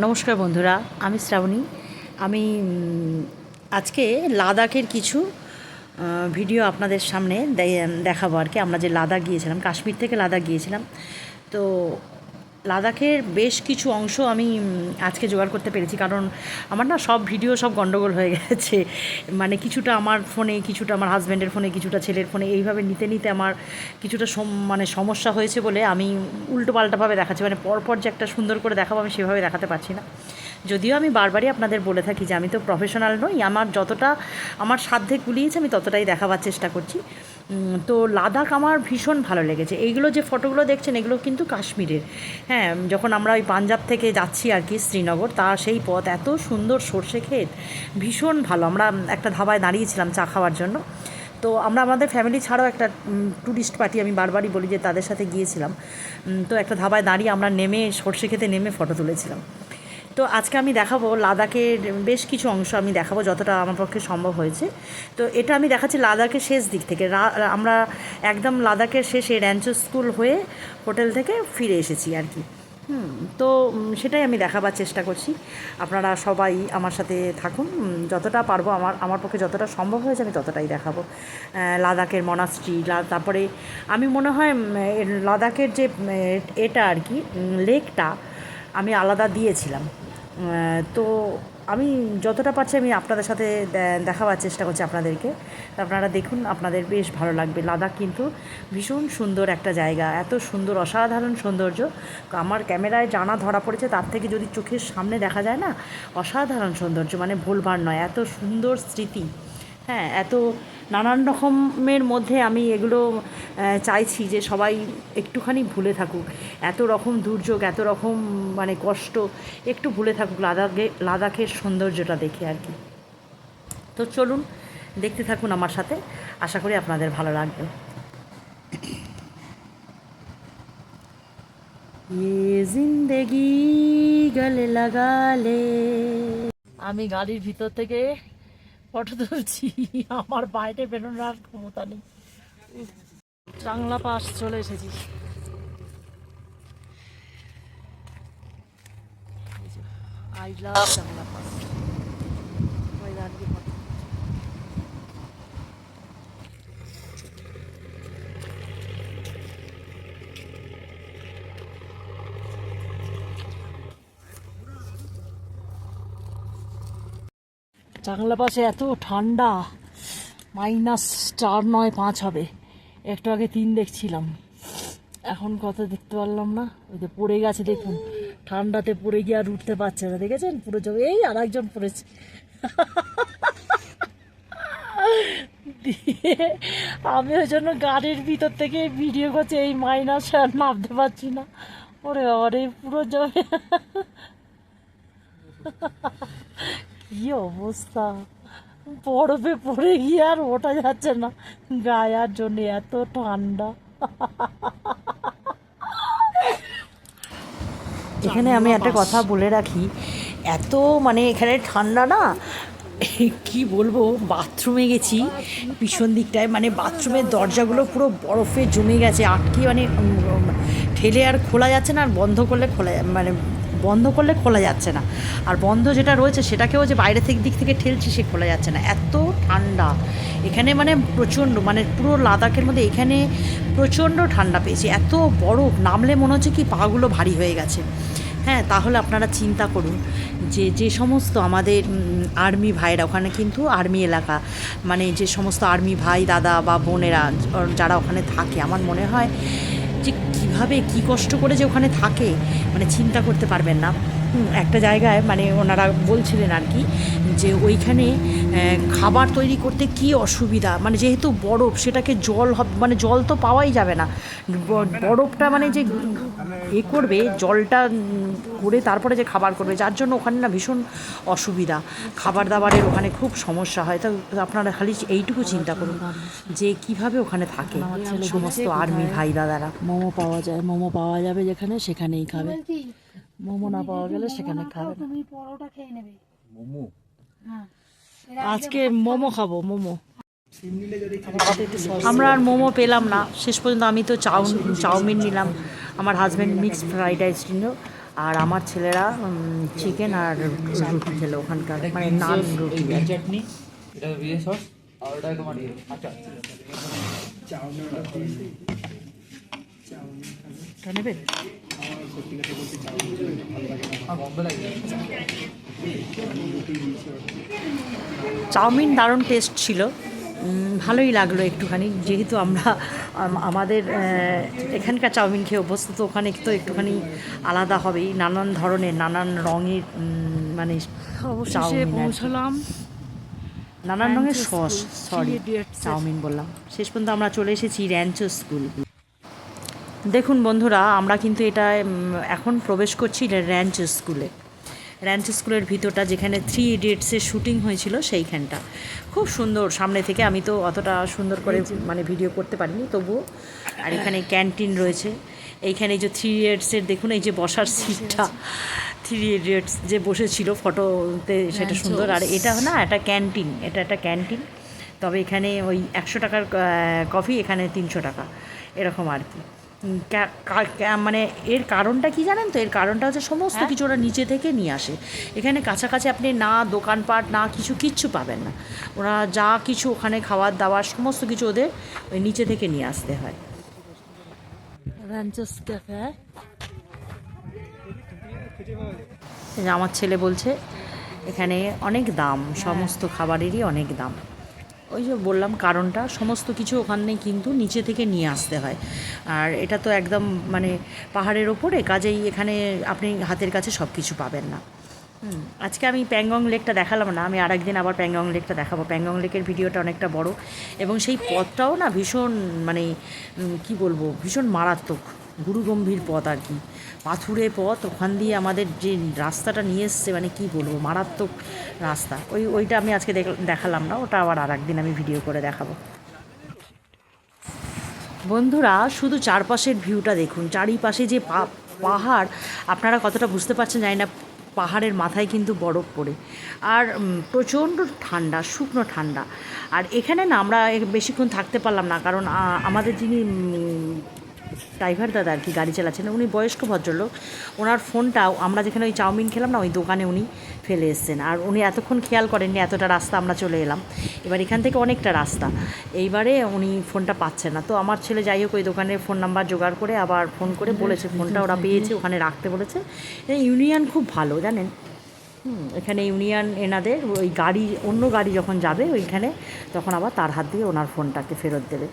নমস্কার বন্ধুরা, আমি শ্রাবণী। আমি আজকে লাদাখের কিছু ভিডিও আপনাদের সামনে দেখাবো আর কি। আমরা যে লাদাখ গিয়েছিলাম, কাশ্মীর থেকে লাদাখ গিয়েছিলাম। তো লাদাখের বেশ কিছু অংশ আমি আজকে জোগাড় করতে পেরেছি। কারণ আমার না সব ভিডিও, সব গন্ডগোল হয়ে গেছে। মানে কিছুটা আমার ফোনে, কিছুটা আমার হাজব্যান্ডের ফোনে, কিছুটা ছেলের ফোনে। এইভাবে নিতে নিতে আমার কিছুটা মানে সমস্যা হয়েছে বলে আমি উল্টো পাল্টাভাবে দেখাচ্ছি। মানে পরপর যে একটা সুন্দর করে দেখাবো আমি সেভাবে দেখাতে পারছি না। যদিও আমি বারবারই আপনাদের বলে থাকি যে আমি তো প্রফেশনাল নই। আমার যতটা, আমার সাধ্যে কুলিয়েছে আমি ততটাই দেখাবার চেষ্টা করছি। তো লাদাখ আমার ভীষণ ভালো লেগেছে। এইগুলো যে ফটোগুলো দেখছেন, এগুলো কিন্তু কাশ্মীরের। হ্যাঁ যখন আমরা ওই পাঞ্জাব থেকে যাচ্ছি আর কি শ্রীনগর তা সেই পথ, এত সুন্দর সর্ষে ক্ষেত, ভীষণ ভালো। আমরা একটা ধাবায় দাঁড়িয়েছিলাম চা খাওয়ার জন্য। তো আমরা আমাদের ফ্যামিলি ছাড়াও একটা ট্যুরিস্ট পার্টি আমি বারবারই বলি যে তাদের সাথে গিয়েছিলাম। তো একটা ধাবায় দাঁড়িয়ে আমরা নেমে সর্ষে খেতে নেমে ফটো তুলেছিলাম। তো আজকে আমি দেখাবো লাদাখের বেশ কিছু অংশ আমি দেখাবো যতটা আমার পক্ষে সম্ভব হয়েছে। তো এটা আমি দেখাচ্ছি লাদাখের শেষ দিক থেকে। আমরা একদম লাদাখের শেষে র্যাঞ্চো স্কুল হয়ে হোটেল থেকে ফিরে এসেছি আর কি। তো সেটাই আমি দেখাবার চেষ্টা করছি। আপনারা সবাই আমার সাথে থাকুন। যতটা পারব আমার আমার পক্ষে যতটা সম্ভব হয়েছে আমি ততটাই দেখাবো। লাদাখের মনাস্ট্রি তারপরে আমি মনে হয় লাদাখের যে এটা আর কি লেকটা আমি আলাদা দিয়েছিলাম। তো আমি যতটা পারছি আমি আপনাদের সাথে দেখাবার চেষ্টা করছি আপনাদেরকে। আপনারা দেখুন, আপনাদের বেশ ভালো লাগবে। লাদাখ কিন্তু ভীষণ সুন্দর একটা জায়গা। এত সুন্দর, অসাধারণ সৌন্দর্য। আমার ক্যামেরায় জানা ধরা পড়েছে, তার থেকে যদি চোখের সামনে দেখা যায় না, অসাধারণ সৌন্দর্য। মানে ভুলবার নয়, এত সুন্দর স্মৃতি। হ্যাঁ এত নানান রকমের মধ্যে আমি এগুলো আহ, চাইছি যে সবাই একটুখানি ভুলে থাকুক এত রকম দুর্যোগ এত রকম মানে কষ্ট একটু ভুলে থাকুক লাদাখে লাদাখের সৌন্দর্যটা দেখে আর কি তো চলুন দেখতে থাকুন আমার সাথে আশা করি আপনাদের ভালো লাগবে ये जिंदगी গলে লাগালে আমি গাড়ির ভিতর থেকে ফটো তুলছি। আমার বাইরে বেরোনোর আর ক্ষমতা নেই। চাংলা পাশ চলে এসেছি। I love Changla pass. ওই দাঁড়িয়ে চাংলা পাশে এত ঠান্ডা মাইনাস চার নয় পাঁচ হবে। একটু আগে তিন দেখছিলাম। এখন কত দেখতে পারলাম না। ওই যে পড়ে গেছে, দেখুন। ঠান্ডাতে পড়ে গিয়ে আর উঠতে পারছে না, দেখেছেন? পুরো জমে এই আর একজন পড়েছে আমি ওই জন্য গাড়ির ভিতর থেকে ভিডিও করছি, এই মাইনাস আর নামতে পারছি না। ওরে ওরে পুরো জমে কি অবস্থা? বরফে পড়ে গিয়ে আর ওঠা যাচ্ছে না। গায়ার জন্য এত ঠান্ডা। এখানে আমি একটা কথা বলে রাখি। এত মানে এখানে ঠান্ডা না? কি বলব? বাথরুমে গেছি। পিছন দিকটায় মানে বাথরুমের দরজাগুলো পুরো বরফে জমে গেছে। আটকে মানে ঠেলে আর খোলা যাচ্ছে না আর বন্ধ করলে খোলা মানে বন্ধ করলে খোলা যাচ্ছে না। আর বন্ধ যেটা রয়েছে সেটাকেও যে বাইরে থেকে দিক থেকে ঠেলছি সে খোলা যাচ্ছে না। এত ঠান্ডা। এখানে মানে প্রচণ্ড মানে পুরো লাদাখের মধ্যে এখানে প্রচণ্ড ঠান্ডা পেয়েছি। এত বরফ। নামলে মনে হচ্ছে কি পাগুলো ভারী হয়ে গেছে। হ্যাঁ তাহলে আপনারা চিন্তা করুন যে যে সমস্ত আমাদের আর্মি ভাইরা ওখানে কিন্তু আর্মি এলাকা মানে যে সমস্ত আর্মি ভাই, দাদা বা বোনেরা, যারা ওখানে থাকে, আমার মনে হয় যে কীভাবে কী কষ্ট করে যে ওখানে থাকে মানে চিন্তা করতে পারবেন না। একটা জায়গায় মানে ওনারা বলছিলেন আর কি যে ওইখানে খাবার তৈরি করতে কি অসুবিধা? মানে যেহেতু বরফ সেটাকে জল হবে মানে জল তো পাওয়াই যাবে না। ব- বরফটা মানে যে এ করবে জলটা করে তারপরে যে খাবার করবে যার জন্য ওখানে না ভীষণ অসুবিধা। খাবার দাবারের ওখানে খুব সমস্যা হয়। তো আপনারা খালি এইটুকু চিন্তা করুন যে কীভাবে ওখানে থাকে সমস্ত আর্মি ভাই দাদারা। মোমো পাওয়া যায় মোমো পাওয়া যাবে যেখানে সেখানেই খাবে। মোমো না পাওয়া গেলে সেখানে খাবে তুমি পরোটা খেয়ে নেবে। মোমো? হ্যাঁ আজকে মোমো খাব মোমো। আমরা আর মোমো পেলাম না। শেষ পর্যন্ত আমি তো চাউ চাউমিন নিলাম। আমার হাজব্যান্ড মিক্সড ফ্রাইড রাইস নিল। আর আমার ছেলেরা চিকেন আর রুটি খেলো ওখানকার মানে নান রুটি। চাটনি এটা সস আর ওটা তোমার আচ্ছা নেবে লাগে চাউমিন দারুণ টেস্ট ছিল। ভালোই লাগল একটুখানি। যেহেতু আমরা আমাদের এখানকার চাউমিন খেয়ে অভ্যস্ত তো ওখানে তো একটুখানি আলাদা হবেই। নানান ধরনের নানান রঙের মানে অবশেষে। পৌঁছলাম। নানান রঙের সস সরি। চাউমিন বললাম। শেষ পর্যন্ত আমরা চলে এসেছি র্যাঞ্চো স্কুল দেখুন বন্ধুরা আমরা কিন্তু এটা এখন প্রবেশ করছি র্যাঞ্চ স্কুলে। র্যাঞ্চ স্কুলের ভিতরটা যেখানে থ্রি ইডিয়েটসের শুটিং হয়েছিল সেইখানটা। খুব সুন্দর সামনে থেকে আমি তো অতটা সুন্দর করে মানে ভিডিও করতে পারিনি তবুও। আর এখানে ক্যান্টিন রয়েছে। এইখানে এই যে থ্রি ইডিয়েটসের দেখুন এই যে বসার সিটটা। থ্রি ইডিয়েটস যে বসেছিল ফটোতে সেটা সুন্দর। আর এটা না একটা ক্যান্টিন এটা একটা ক্যান্টিন। তবে এখানে ওই একশো টাকার কফি এখানে তিনশো টাকা এরকম আর কা- মানে এর কারণটা কি জানেন তো? এর কারণটা হচ্ছে সমস্ত কিছু ওরা নিচে থেকে নিয়ে আসে। এখানে কাছাকাছি আপনি না দোকানপাট না কিছু কিচ্ছু পাবেন না। ওরা যা কিছু ওখানে খাবার দাবার সমস্ত কিছু ওদের ওই নিচে থেকে নিয়ে আসতে হয়। আমার ছেলে বলছে এখানে অনেক দাম সমস্ত খাবারেরই অনেক দাম। ওই যে বললাম কারণটা, সমস্ত কিছু ওখানে কিন্তু নিচে থেকে নিয়ে আসতে হয়। আর এটা তো একদম মানে পাহাড়ের ওপরে, কাজেই এখানে আপনি হাতের কাছে সব কিছু পাবেন না। আজকে আমি প্যাংগং লেকটা দেখালাম না, আমি আর একদিন আবার প্যাংগং লেকটা দেখাবো। প্যাংগং লেকের ভিডিওটা অনেকটা বড় এবং সেই পথটাও না ভীষণ মানে কি বলব, ভীষণ মারাত্মক, গুরুগম্ভীর পথ আর কি। পাথুরে পথ, ওখান দিয়ে আমাদের যে রাস্তাটা নিয়ে এসছে মানে কি বলব, মারাত্মক রাস্তা। ওই, ওইটা আমি আজকে দেখ- দেখালাম না, ওটা আবার আর একদিন আমি ভিডিও করে দেখাবো। বন্ধুরা, শুধু চারপাশের ভিউটা দেখুন। চারিপাশে যে পাহাড়, আপনারা কতটা বুঝতে পারছেন জানি না, পাহাড়ের মাথায় কিন্তু বরফ পড়ে। আর প্রচণ্ড ঠান্ডা, শুকনো ঠান্ডা। আর এখানে না, আমরা বেশিক্ষণ থাকতে পারলাম না, কারণ আমাদের যিনি ড্রাইভার দাদা আর কি গাড়ি চালাচ্ছেন উনি বয়স্ক ভদ্রলোক। ওনার ফোনটাও আমরা যেখানে ওই চাউমিন খেলাম না ওই দোকানে উনি ফেলে এসছেন। আর উনি এতক্ষণ খেয়াল করেননি এতটা রাস্তা আমরা চলে এলাম। এবার এখান থেকে অনেকটা রাস্তা। এইবারে উনি ফোনটা পাচ্ছেন না। তো আমার ছেলে যাই হোক ওই দোকানের ফোন নাম্বার জোগাড় করে আবার ফোন করে বলেছে ফোনটা ওরা পেয়েছে ওখানে রাখতে বলেছে। ইউনিয়ন খুব ভালো জানেন? হুম, এখানে ইউনিয়ন এনাদের ওই গাড়ি অন্য গাড়ি যখন যাবে ওইখানে তখন আবার তার হাত দিয়ে ওনার ফোনটাকে ফেরত দেবে।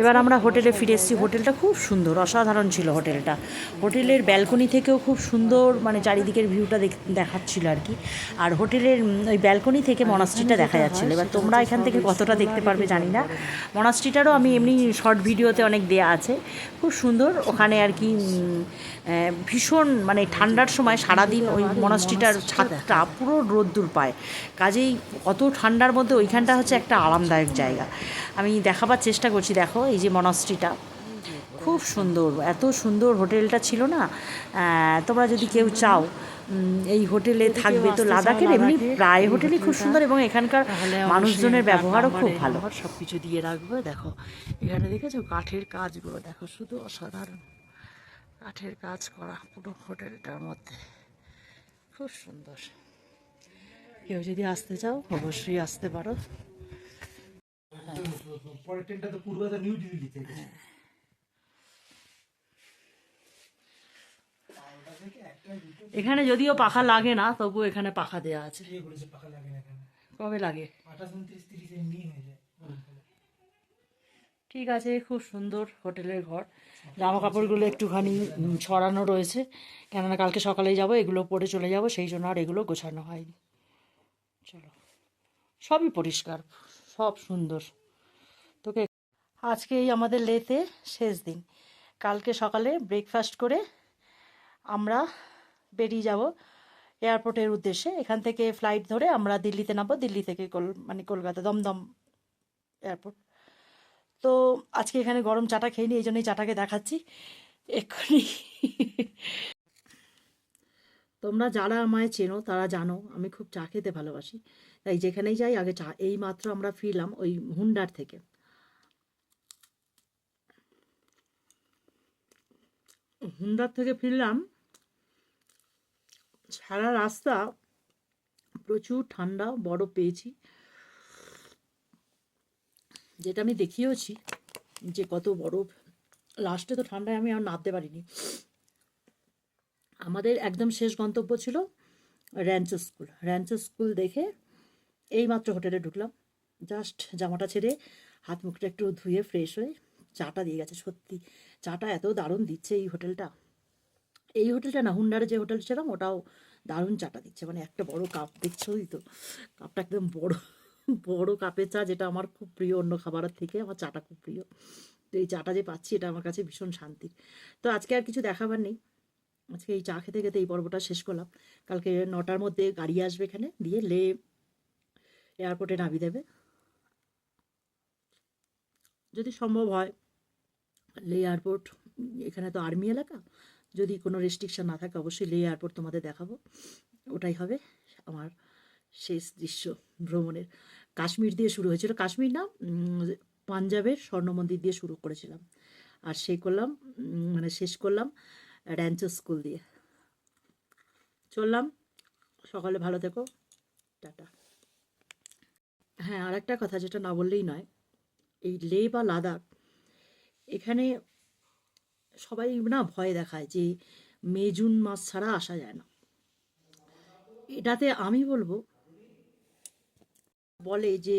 এবার আমরা হোটেলে ফিরে এসেছি। হোটেলটা খুব সুন্দর, অসাধারণ ছিল হোটেলটা। হোটেলের ব্যালকনি থেকেও খুব সুন্দর মানে চারিদিকের ভিউটা দেখাচ্ছিল আর কি। আর হোটেলের ওই ব্যালকনি থেকে মনাস্ট্রিটা দেখা যাচ্ছিল। এবার তোমরা এখান থেকে কতটা দেখতে পারবে জানি না। মনাস্ট্রিটারও আমি এমনি শর্ট ভিডিওতে অনেক দেয়া আছে। খুব সুন্দর, ওখানে আর কি ভীষণ মানে ঠান্ডার সময় সারাদিন ওই মনাস্ট্রিটার ছাদটা পুরো রোদ্দুর পায়। কাজেই অত ঠান্ডার মধ্যে ওইখানটা হচ্ছে একটা আরামদায়ক জায়গা। আমি দেখাবার চেষ্টা করছি দেখো এই যে মনাস্ট্রিটা খুব সুন্দর এত সুন্দর হোটেলটা ছিল না? তোমরা যদি কেউ চাও এই হোটেলে থাকবে তো লাদাখের এমনি প্রায় হোটেলই খুব সুন্দর এবং এখানকার মানুষজনের ব্যবহারও খুব ভালো। সব কিছু দিয়ে রাখব দেখো। এখানে দেখেছ কাঠের কাজগুলো দেখো শুধু অসাধারণ। কাঠের কাজ করা পুরো হোটেলটার মধ্যে। খুব সুন্দর। কেউ যদি আসতে চাও অবশ্যই আসতে পারো। পরের ট্রেনটা তো নিউ দিল্লি থেকে। এখানে যদিও পাখা লাগে না তবু এখানে পাখা দেওয়া আছে। কবে লাগে? ঠিক আছে খুব সুন্দর হোটেলের ঘর। জামা কাপড়গুলো একটুখানি ছড়ানো রয়েছে। কেননা কালকে সকালেই যাব এগুলো পরে চলে যাব সেই জন্য আর এগুলো গোছানো হয়নি। চলো। সবই পরিষ্কার সব সুন্দর। আজকেই আমাদের লেতে শেষ দিন। কালকে সকালে ব্রেকফাস্ট করে আমরা বেরিয়ে যাব এয়ারপোর্টের উদ্দেশ্যে। এখান থেকে ফ্লাইট ধরে আমরা দিল্লিতে নামবো। দিল্লি থেকে কল মানে কলকাতা, দমদম এয়ারপোর্ট তো আজকে এখানে গরম চাটা খেয়ে নিই, এই জন্যই চাটাকে দেখাচ্ছি। এক্ষুনি। তোমরা যারা আমায় চেনো, তারা জানো, আমি খুব চা খেতে ভালোবাসি। তাই যেখানেই যাই, আগে চা। এই মাত্র আমরা ফিরলাম ওই হুন্ডার থেকে। হুন্ডার থেকে ফিরলাম। সারা রাস্তা প্রচুর ঠান্ডা, বরফ পেয়েছি। যেটা আমি দেখিয়েওছি যে কত বরফ। লাস্টে তো ঠান্ডায় আমি আর নামতে পারিনি। আমাদের একদম শেষ গন্তব্য ছিল র্যাঞ্চ স্কুল র্যাঞ্চ স্কুল দেখে এইমাত্র হোটেলে ঢুকলাম। জাস্ট জামাটা ছেড়ে হাত মুখটা একটু ধুয়ে ফ্রেশ হয়ে চাটা দিয়ে গেছে, সত্যি। চাটা এত দারুণ দিচ্ছে এই হোটেলটা। এই হোটেলটা না, হুন্ডারে যে হোটেল ছিলাম ওটাও দারুণ চাটা দিচ্ছে। মানে একটা বড় কাপ দেখছোই তো? কাপটা একদম বড় বড় কাপের চা, যেটা আমার খুব প্রিয়, অন্য খাবারের থেকে আমার চাটা খুব প্রিয়। তো এই চাটা যে পাচ্ছি, এটা আমার কাছে ভীষণ শান্তির। তো আজকে আর কিছু দেখাবার নেই। আজকে এই চা খেতে খেতে এই পর্বটা শেষ করলাম। কালকে নটার মধ্যে গাড়ি আসবে এখানে, দিয়ে লে এয়ারপোর্টে নামিয়ে দেবে। যদি সম্ভব হয় লে এয়ারপোর্ট এখানে তো আর্মি এলাকা। যদি কোনো রেস্ট্রিকশান না থাকে, অবশ্যই লে এয়ারপোর্ট তোমাদের দেখাবো। ওটাই হবে আমার শেষ দৃশ্য ভ্রমণের। কাশ্মীর দিয়ে শুরু হয়েছিল। কাশ্মীর না পাঞ্জাবের স্বর্ণ মন্দির দিয়ে শুরু করেছিলাম। আর সেই করলাম মানে শেষ করলাম র্যাঞ্চো স্কুল দিয়ে। চললাম। সকালে ভালো থেকো। টাটা। হ্যাঁ আর একটা কথা যেটা না বললেই নয়, এই লে বা লাদাখ এখানে সবাই না ভয় দেখায় যে মে, জুন মাস ছাড়া আসা যায় না। এটাতে আমি বলব, বলে যে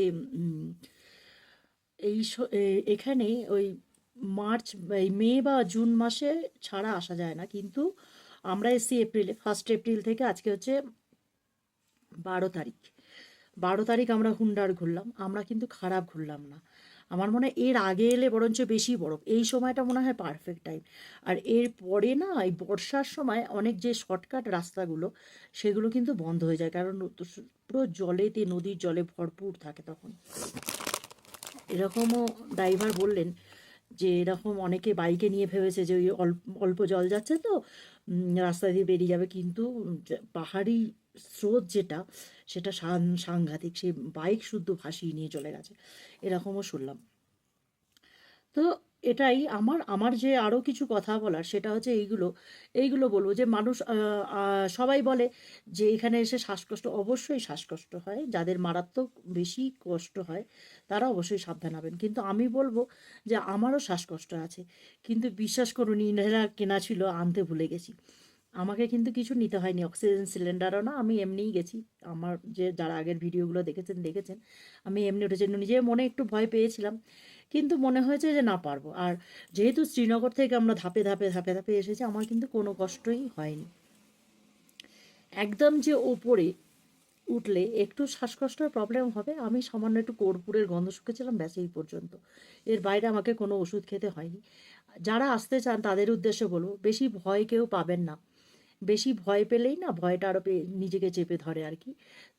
এই এখানে ওই মার্চ মে বা জুন মাসে ছাড়া আসা যায় না। কিন্তু আমরা এসছি এপ্রিলে ফার্স্ট এপ্রিল থেকে আজকে হচ্ছে বারো তারিখ। বারো তারিখ আমরা হুন্ডার ঘুরলাম, আমরা কিন্তু খারাপ ঘুরলাম না। আমার মনে হয় এর আগে এলে বরঞ্চ বেশি বরফ। এই সময়টা মনে হয় পারফেক্ট টাইম আর এর পরে না, এই বর্ষার সময় অনেক যে শর্টকাট রাস্তাগুলো, সেগুলো কিন্তু বন্ধ হয়ে যায়। কারণ পুরো জলেতে, নদীর জলে ভরপুর থাকে তখন। এরকমও ড্রাইভার বললেন যে, এরকম অনেকে বাইকে নিয়ে ভেবেছে যে, ওই অল্প অল্প জল যাচ্ছে তো রাস্তা দিয়ে বেরিয়ে যাবে। কিন্তু পাহাড়ি স্রোত যেটা, সেটা সাংঘাতিক সে বাইক শুদ্ধ ভাসিয়ে নিয়ে চলে গেছে। এরকমও শুনলাম। তো এটাই আমার আমার যে আরও কিছু কথা বলার, সেটা হচ্ছে এইগুলো এইগুলো বলব যে মানুষ সবাই বলে যে এখানে এসে শ্বাসকষ্ট অবশ্যই শ্বাসকষ্ট হয়। যাদের মারাত্মক বেশি কষ্ট হয়, তারা অবশ্যই সাবধান হবেন। কিন্তু আমি বলব যে আমারও শ্বাসকষ্ট আছে। কিন্তু বিশ্বাস করুন ইনহেলার কেনা ছিল, আনতে ভুলে গেছি। আমাকে কিন্তু কিছু নিতে হয়নি অক্সিজেন সিলিন্ডারও না, আমি এমনিই গেছি। আমার যে যারা আগের ভিডিওগুলো দেখেছেন দেখেছেন, আমি এমনি উঠেছি নিজে মনে একটু ভয় পেয়েছিলাম। কিন্তু মনে হয়েছে যে না পারব। আর যেহেতু শ্রীনগর থেকে আমরা ধাপে ধাপে ধাপে ধাপে এসেছি, আমার কিন্তু কোনো কষ্টই হয়নি। একদম যে ওপরে উঠলে একটু শ্বাসকষ্টের প্রবলেম হবে, আমি সামান্য একটু কর্পূরের গন্ধ শুকেছিলাম, ব্যাস এই পর্যন্ত। এর বাইরে আমাকে কোনো ওষুধ খেতে হয়নি। যারা আসতে চান, তাদের উদ্দেশ্যে বলব, বেশি ভয় কেউ পাবেন না। বেশি ভয় পেলেই না ভয়টা আরও নিজেকে চেপে ধরে আর কি।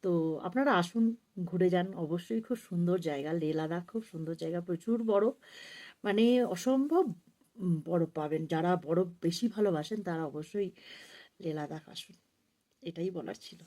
তো আপনারা আসুন, ঘুরে যান। অবশ্যই খুব সুন্দর জায়গা। লে লাদাখ খুব সুন্দর জায়গা। প্রচুর বরফ। মানে অসম্ভব বরফ পাবেন। যারা বরফ বেশি ভালোবাসেন তারা অবশ্যই লে লাদাখ আসুন। এটাই বলার ছিল।